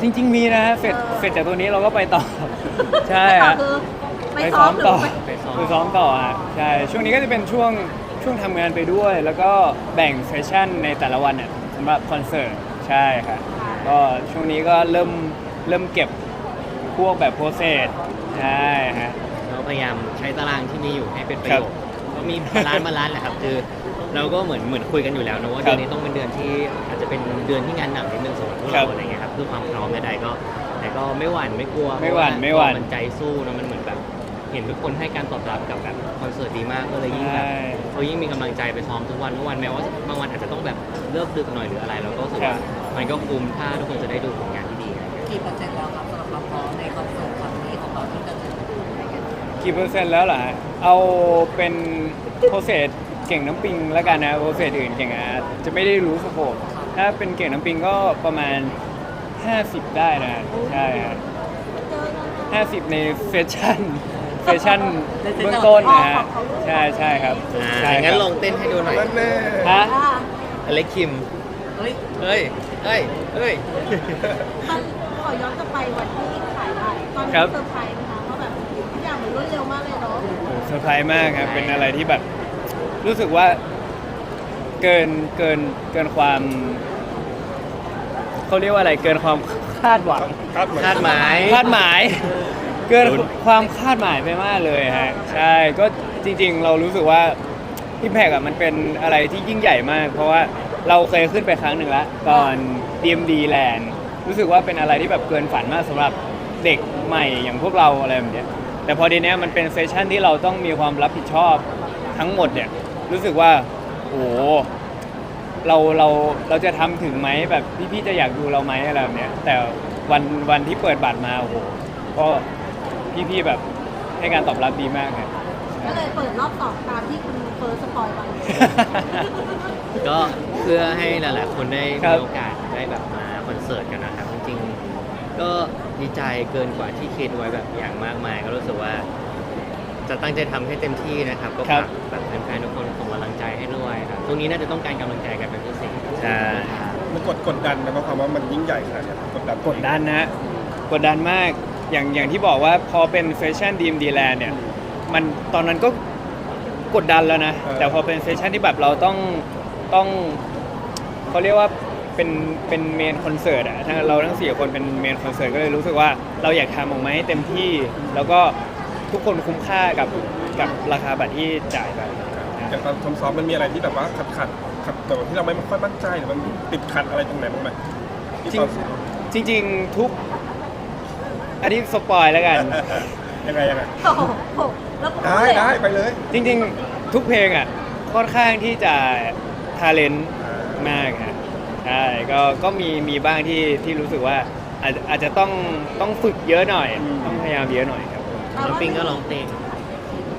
จริง ๆ มีนะฮะเสร็จเออเสร็จจากตัวนี้เราก็ไปต่อ ใช่ต่อฮะ คือไปไปซ้ซ้ออมมหรืต่ออไปไปซ้อม ไปซ้อมต่อฮะใช่ช่วงนี้ก็จะเป็นช่วงช่วงทำงานไปด้วย แล้วก็แบ่งเซสชั่นในแต่ละวันเนี่ยสำหรับคอนเสิร์ตใช่ครับก็ช่วงนี้ก็เริ่มเริ่มเก็บพวกแบบโปรเซสใช่ฮะ เราพยายามใช้ตารางที่มีอยู่ให้เป็นประครัโยบชน์ก็มีบาลานซ์บาลานซ์แหละครับ คือ เราก็เหมือนเหมือนคุยกันอยู่แล้วนะว่าครับเดือนนี้ต้องเป็นเดือนที่อาจจะเป็นเดือนที่งานหนักนิดนึงสำหรับพวกครัเราบอะไรเงี้ยครับเพื่อความพร้อมใดๆก็ แต่ก็ไม่หวั่นไม่กลัวไม่หวั่นเพราะาไม่หวั่น มันใจสู้นะมันเหมือนแบบเห็นทุกคนให้การตอบรับกับแบบคอนเสิร์ตดีมากก็เลยยิ่งแบบใช่เขายิ่งมีกำลังใจไปซ้อมทุกวันทุกวันแม้ว่าบางวันอาจจะต้องแบบเลิกดึกหน่อยหรืออะไร เราก็รู้สึกว่ามันก็คุ้มถ้าทุกคนจะได้ดูผลงานที่ดีอะไรเงี้ยกี่เปอร์เซ็นต์แล้วครับสำหรับความพร้อมในคอนเสิร์ตครั้งนี้ของเราที่จะถึงอะไรเงี้ยกี่เปอร์เซ็นต์แล้วล่ะเอาเป็นโปรเซส เก่งน้ำปิงแล้วกันนะโปรเซสอื่นเก่งอาร์ตจะไม่ได้รู้สโคปถ้าเป็นเก่งน้ำปิงก็ประมาณ 50 ได้นะใช่ฮะ50ในเซสชั่นเซสชั่นเบื้องต้นนะฮะใช่ใช่ครับอ่าใช่คงั้รันบลองเต้นให้ดูหน่อย นั่นแน่ฮะอ่าอเล็กคิม เฮ้ยเฮ้ย เฮ้ย เฮ้ย ตอนขอย้อนกลับไปวันที่ขายบัตรตอนนี้ครับเซอร์ไพรส์นะคะว่าแบบทุกอย่างมันรวดเร็วมากเลยเนาะโอ้เซอร์ไพรส์มากครับเป็นอะไรที่แบบ รู้สึกว่าเกินเกินเกินความเขาเรียกว่าอะไรเกินความคาดหวังคาดหวังคาดหมาย คาดหมาย เกินลุ้นความคาดหมายไปมากเลยฮะใช่ก็จริง ๆ เรารู้สึกว่า Impact อะมันเป็นอะไรที่ยิ่งใหญ่มาก เพราะว่าเราเคยขึ้นไปครั้งหนึ่งแล้วตอน DMD Land รู้สึกว่าเป็นอะไรที่แบบเกินฝันมากสำหรับเด็กใหม่อย่างพวกเราอะไรแบบเนี้ยแต่พอดีเนี้ยมันเป็นเซสชั่นที่เราต้องมีความรับผิดชอบทั้งหมดเนี่ย รู้สึกว่าโอ้โหเราเราเราจะทำถึงไหมแบบพี่ๆจะอยากดูเราไหมอะไรแบบเนี้ย แต่วันวันที่เปิดบัตรมาโอ้โหก็พี่ๆแบบให้การตอบรับดีมากครับก็เลยเปิดรอบสองตามที่คุณเฟิร์สสปอยไปก็เพื่อให้หลาย ๆ คนได้ครัมีบโอกาสได้แบบมาคอนเสิร์ตกันนะครับจริงๆก็ดีใจเกินกว่าที่คิดไว้แบบอย่างมากมาย ก็รู้สึกว่า จะตั้งใจทำให้เต็มที่นะครับ ก็ครัฝาบกแบบแฟนๆทุกคนส่งกำลังใจให้ด้วยครับตรงนี้น่าจะต้องการกำลังใจกันเป็นพิเศษใช่มันกดกดดันนะเพราะความว่ามันยิ่งใหญ่ขนาดเนี้ยกดดันกดดันนะกดดันมากอย่างอย่างที่บอกว่าพอเป็นเซสชั่นดีมดีแลนเนี่ยมันตอนนั้นก็กดดันแล้วนะ แต่พอเป็นเซสชั่นที่แบบเราต้องต้องเขาเรียกว่าเป็นเป็นเมนคอนเสิร์ตอะทั้งเราทั้งสี่คนเป็นเมนคอนเสิร์ตก็เลยรู้สึกว่าเราอยากทำออกมาให้เต็มที่ แล้วก็ ทุกคนคุ้มค่ากับกับราคาบัตรที่จ่ายไปอย่างตอนทำซ้อมมันมีอะไรที่แบบว่าขัดขัดขัดแบบที่เราไม่ค่อยมั่นใจหรือมันติดขัดอะไรตรงไหนบ้างไหมที่ตอนซ้อมจริง ๆ ทุก อันนี้สปอยแล้วกัน ยังไงยังไงโอ้โหแล้วผมได้ได้ไปเลย จริง ๆ ทุกเพลงอะค่อนข้างที่จะทาเลนต์มากฮะใช่ก็ก็มีมีบ้างที่ที่รู้สึกว่าอาจอาจจะต้องต้องฝึกเยอะหน่อย ต้องพยายามเยอะหน่อยครับ น้องปิงก็ร้องเพลง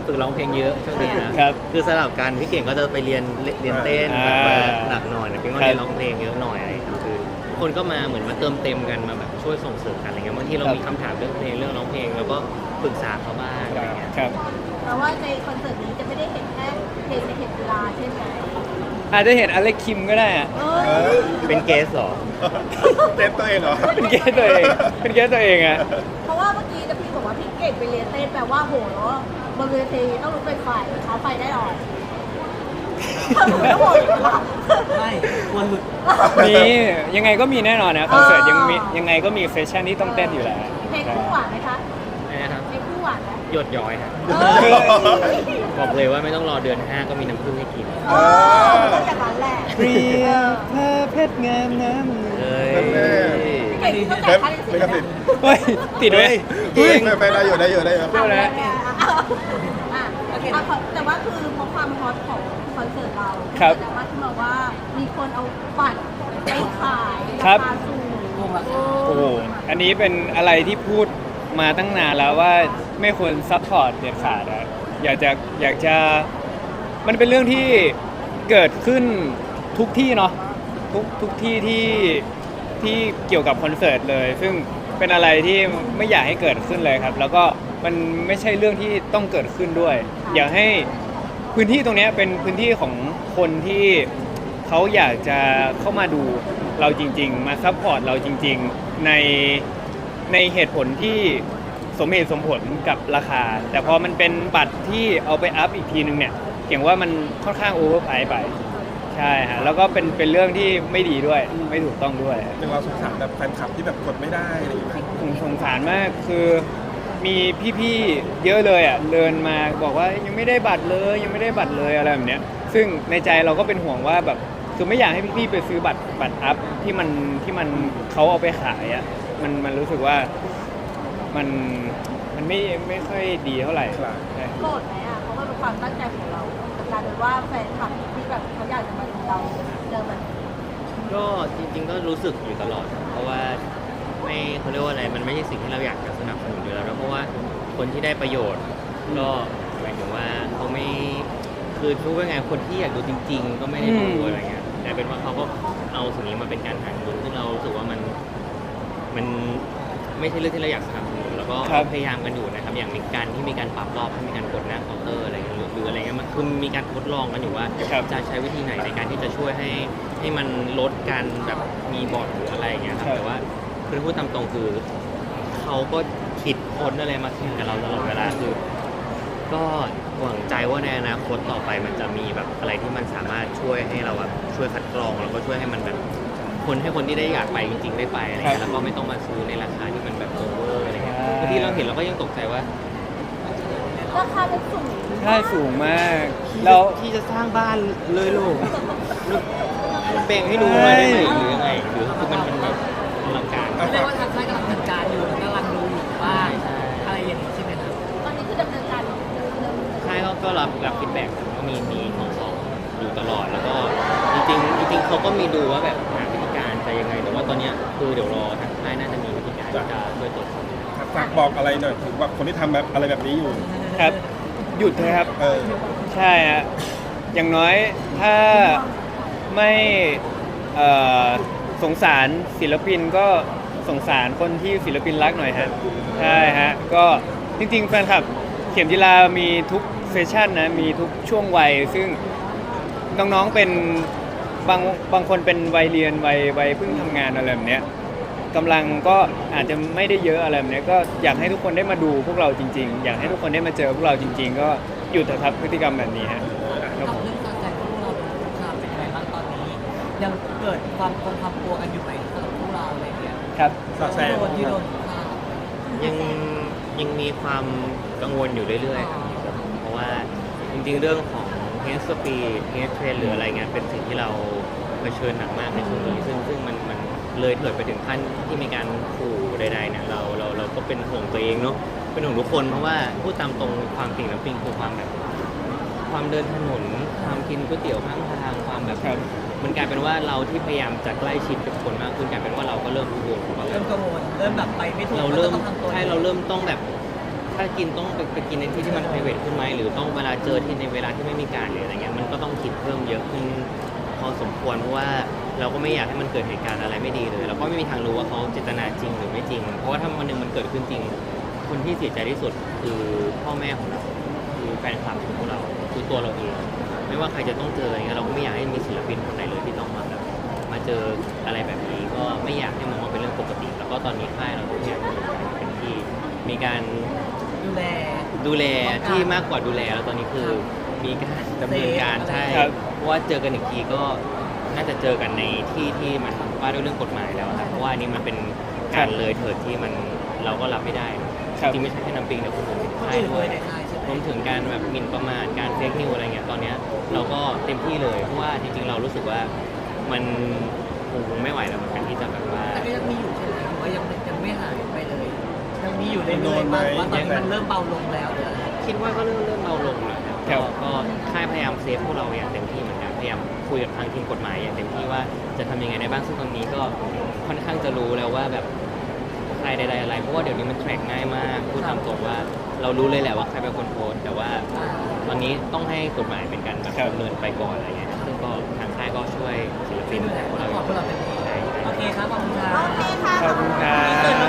ฝึกร้องเพลงเยอะช่วงนี้นะครับคือสลับกันพี่เก่งก็จะไปเรียนเรียนเต้นอ่าแบบว่าหนักหน่อยนะปิงก็ครับเรียนร้องเพลงเยอะหน่อยอะไรอย่างเงี้ยคือทุกคนก็มาเหมือนมาเติมเต็มกันมาแบบช่วยส่งเสริมกันอะไรเงี้ยบางทีเราครับมีคำถามเรื่องเพลงเรื่องร้องเพลงแล้วก็ปรึกษาเขาบ้างอะไรเงี้ยครับแปลว่าในคอนเสิร์ตนี้จะไม่ได้เห็นแค่เพลงในเหตุเวลาใช่ไหมอาจจะเห็นอเล็กคิมก็ได้อะเอเอออเป็นเกสเหรอเต้นตัวเองเหรอเป็นเกสตัวเองเป็นเกสตัวเองอะ เก่งไปเรียนเต้นแปลว่าโหแล้วบนเวทีต้องลุกเป็นไฟเขาไฟได้หรอต้องโหดเหรอไม่ควรหลุดมียังไงก็มีแน่นอนนะคอนเสิร์ตอ่ายัยังมียังไงก็มีเซสชั่นที่ต้องเต้นอยู่แล้วเพลงคู่หวานไหมคะนะครับเพลงคู่หวานไหมหยดย้อยครับเออบอกเลยว่าไม่ต้องรอเดือน5ก็มีน้ำผึ้งให้กินเออมันต้องอย่างนั้นแหละเปรียบเธอเพชรงามน้ำหนึ่งเฮ้ย นั่นแน่เก่งต้องเป๊จ่ายปค่าลิขไม่กระสิติทดธิ์เฮ้ย ติดไหมเฮ้ยไปได้อยู่ได้อยู่ได้อยู่เอาแล้วไงอะอะโอเคแต่ว่าคือเพราะความฮอตของคอนเสิร์ตเราครับ แต่ว่าที่บอกว่ามีคนเอาบัตรไปขายครับราคาสูงวงราคาโอ้โหอันนี้เป็นอะไรที่พูดมาตั้งนานแล้วว่าไม่ควรซัพพอร์ตเด็ดขาดอะอยากจะอยากจะมันเป็นเรื่องที่เกิดขึ้นทุกที่เนาะทุกทุกที่ที่ ที่เกี่ยวกับคอนเสิร์ตเลย ซึ่งเป็นอะไรที่ไม่อยากให้เกิดขึ้นเลยครับ แล้วก็มันไม่ใช่เรื่องที่ต้องเกิดขึ้นด้วย อยากให้พื้นที่ตรงเนี้ยเป็นพื้นที่ของคนที่เขาอยากจะเข้ามาดูเราจริง ๆ มาซัพพอร์ตเราจริง ๆ ในในเหตุผลที่สมเหตุสมผลกับราคา แต่พอมันเป็นบัตรที่เอาไปอัพอีกทีนึงเนี่ยเก่งว่ามันค่อนข้างโอเวอร์ไพรส์ไป ใช่ฮะแล้วก็เป็นเป็นเรื่องที่ไม่ดีด้วยไม่ถูกต้องด้วยอย่างเราสงสารแบบแฟนคลับที่แบบกดไม่ได้อะไรอย่างเงี้ยผมสงสารมากคือมีพี่ๆเยอะเลยอะเดินมาบอกว่ายังไม่ได้บัตรเลยยังไม่ได้บัตรเลยอะไรแบบเนี้ย ซึ่งในใจเราก็เป็นห่วงว่าแบบคือไม่อยากให้พี่ๆไปซื้อบัตรบัตรอัพที่มันที่มันเขาเอาไปขายอะมันมันรู้สึกว่ามันมันไม่ไม่ค่อยดีเท่าไหร่ใช่โกรธไหมอะเพราะว่าเป็นความตั้งใจของเราแต่ กลารเป็นว่าแฟนคลับที่แบบเขาอยากจะมาดูเราเจอมันก็จริง ๆ ก็รู้สึกอยู่ตลอด เพราะว่าไม่เขาเรียกว่าอะไรมันไม่ใช่สิ่งที่เราอยากจะสนับสนุนอยู่แล้วนะเพราะว่าคนที่ได้ประโยชน์ ก็หมายถึงว่าเขาไม่คือรู้ว่าไงคนที่อยากดูจริง ๆ ก็ไม่ได้ดูอืมอะไรเงี้ยแต่เป็นว่าเขาก็เอาสิ่งนี้มาเป็นการหาเงินซึ่งเรารู้สึกว่ามันมันไม่ใช่เรื่องที่เราอยากสนับส ก็ครับพยายามกันอยู่นะครับ อย่างมีการที่มีการปรับรอบให้มีการกดหน้าเคาน์เตอร์อะไรเงี้ยหรือหรืออะไรเงี้ยมันคือมีการทดลองกันอยู่ว่า ครับ จะใช้วิธีไหนในการที่จะช่วยให้ให้มันลดการแบบมีบอทหรืออะไรอย่างเงี้ยครับครับแต่ว่าคือพูดตามตรงคือเขาก็คิดค้นอะไรมาแข่งกับเราตลอดเวลาคือ ก็หวังใจว่าในอนาคตต่อไปมันจะมีแบบอะไรที่มันสามารถช่วยให้เราแบบช่วยคัดกรองแล้วก็ช่วยให้มันแบบคนให้คนที่ได้อยากไปจริง ๆ ได้ไปอะไรเงี้ยแล้วก็ไม่ต้องมาซื้อในราคาที่มันแบบโอเวอร์อะไรเงี้ย บางทีเราเห็นเราก็ยังตกใจว่าราคาเป็นสูงใช่สูงมากแล้ว ที่จะสร้างบ้านเลยลูกแบ่งให้ดูหน่อยได้ไหมหรือยังไงหรือคือมันเป็นแบบอลังการ เรียกว่าทางค่ายกำลังจัดการอยู่กำลังดูอยู่ว่าอะไรอย่างนี้ใช่ไหมครับตอนนี้คือดำเนินการอยู่เริ่มค่ายเขาก็รับรับฟีดแบ็กก็มีมีของสองอยู่ตลอดแล้วก็จริงๆจริงๆเขาก็มีดูว่าแบบหาวิธีการจะยังไง แต่ว่าตอนเนี้ยคือเดี๋ยวรอทางค่ายน่าจะมีวิธีการที่จะช่วยตรวจสอบ ฝากบอกอะไรหน่อยถึงว่าคนที่ทำแบบอะไรแบบนี้อยู่ ครับ หยุดเถอะครับ เออ ใช่ฮะอย่างน้อยถ้าไม่เอ่อสงสารศิลปินก็สงสารคนที่ศิลปินรักหน่อยฮะใช่ฮะก็จริงๆแฟนคลับ เข็มจิลามีทุกเซสชันนะมีทุกช่วงวัย ซึ่งน้องๆเป็นบางบางคนเป็นวัยเรียนวัยวัยเพิ่งทำงานอะไรแบบเนี้ย กำลังก็อาจจะไม่ได้เยอะอะไรแบบเนี้ยก็อยากให้ทุกคนได้มาดูพวกเราจริง ๆ อยากให้ทุกคนได้มาเจอพวกเราจริง ๆ ก็หยุดเถอะครับพฤติกรรมแบบนี้ฮะครับกับผม เรื่องการแต่งของเราค่ะเป็นยังไงบ้างตอนนี้ ยังเกิดความคงความกลัวกันอยู่ไหมสำหรับพวกเราอะไรเงี้ยครับสอดแทรก โดนที่โดนข่าวยังยังมีความกังวลอยู่เรื่อยๆครับเพราะว่าจริงๆ เรื่องของเฮสสปีดเฮสเทรนหรืออะไรเงี้ยเป็นสิ่งที่เราเผชิญหนักมากในช่วงนี้ซึ่งซึ่งมันมัน เลยเถิดไปถึงขั้นที่มีการขู่ใดๆเนี่ยเราเราเราก็เป็นห่วงตัวเองเนาะเป็นห่วงทุกคนเพราะว่าพูดตามตรงความปิ่งน้ำปิงคือความแบบ ความเดินถนนความกินก๋วยเตี๋ยวข้างทางความแบบครับ มันกลายเป็นว่าเราที่พยายามจะใกล้ชิดกับคนมากขึ้นกลายเป็นว่าเราก็เริ่มห่วงว่าแบเริ่บมกังวลเริ่มแบบไปไม่ถูกเราเริ่มก็ต้องทำตัวใช่เราเริ่มต้องแบบ ถ้ากินต้องไปไปกินในที่ที่มัน p r i v a t ขึ้นไหมหรือต้องเวลาเจอที่ในเวลาที่ไม่มีการหรืออะไรเงี้ยมันก็ต้องคิดเพิ่มเยอะขึ้นพอสมควรเพราะว่า เราก็ไม่อยากให้มันเกิดเหตุการณ์อะไรไม่ดีเลยเราก็ไม่มีทางรู้ว่าเขาเจตนาจริงหรือไม่จริง เพราะว่าถ้าวันหนึ่งมันเกิดขึ้นจริง คนที่เสียใจที่สุดคือพ่อแม่ของเราคือแฟนคลับของพวกเราคือตัวเราเองไม่ว่าใครจะต้องเจออะไรเงี้ยเราก็ไม่อยากให้มีศิลปินคนไหนเลยที่ต้องมาแบบมาเจออะไรแบบนี้ก็ไม่อยากให้มองว่าเป็นเรื่องปกติ แล้วก็ตอนนี้ค่ายเราทุกอย่างดำเนินการเป็นที่มีการดูแลดูแลที่มากกว่าดูแลแล้วตอนนี้คือมีการดำเนินการใช่ครับเพราะว่าเจอกันอีกทีก็ น่าจะเจอกันในที่ที่มันว่าด้วยเรื่องกฎหมายแล้วครับเพราะว่าอันนี้มันเป็นการเลยเถิดที่มันเราก็รับไม่ได้ครับจริงๆไม่ใช่แค่น้ำปิงแต่คนอื่นในคนค่ายอื่นด้เลวยยในค่ายใช่ไหมรวมถึงการแบบหมิ่นประมาทการเฟกนิวอะไรเงี้ยตอนเนี้ยเราก็เต็มที่เลยเพราะว่าจริง ๆ เรารู้สึกว่ามันคงไม่ไหวแล้วเหมือนกันที่จะแบบว่าแต่ก็ยังมีอยู่ใช่ไหมหรือว่ายังยังไม่หายไปเลยยังมีอยู่เรื่อยๆมากว่าตอนนี้มันเริ่มเบาลงแล้วหรืออะไรคิดว่าก็เริ่มเริ่มเบาลงแล้วครับครัก็บก็ค่ายพยายามเซฟพวกเราอย่างเต็มที่เหมือนกัน พยายามคุยกับทางทีมกฎหมายอย่างเต็มที่ว่าจะทำยังไงได้บ้างซึ่งตอนนี้ก็ค่อนข้างจะรู้แล้วว่าแบบใครใดๆอะไรเพราะว่าเดี๋ยวนี้มันแทร็กง่ายมากพูดตามตรงว่าเรารู้เลยแหละว่าใครเป็นคนโพสต์แต่ว่าตอนนี้ต้องให้กฎหมายเป็นการแบบครับดำเนินไปก่อนอะไรเงี้ยซึ่งก็ทางค่ายก็ช่วยศิลปินดูแลของเราขอบคุณเราเป็นดีใช่โอเคครับขอบคุณครัโอบเคค่ะขอบคุณครัเกิดบน้อง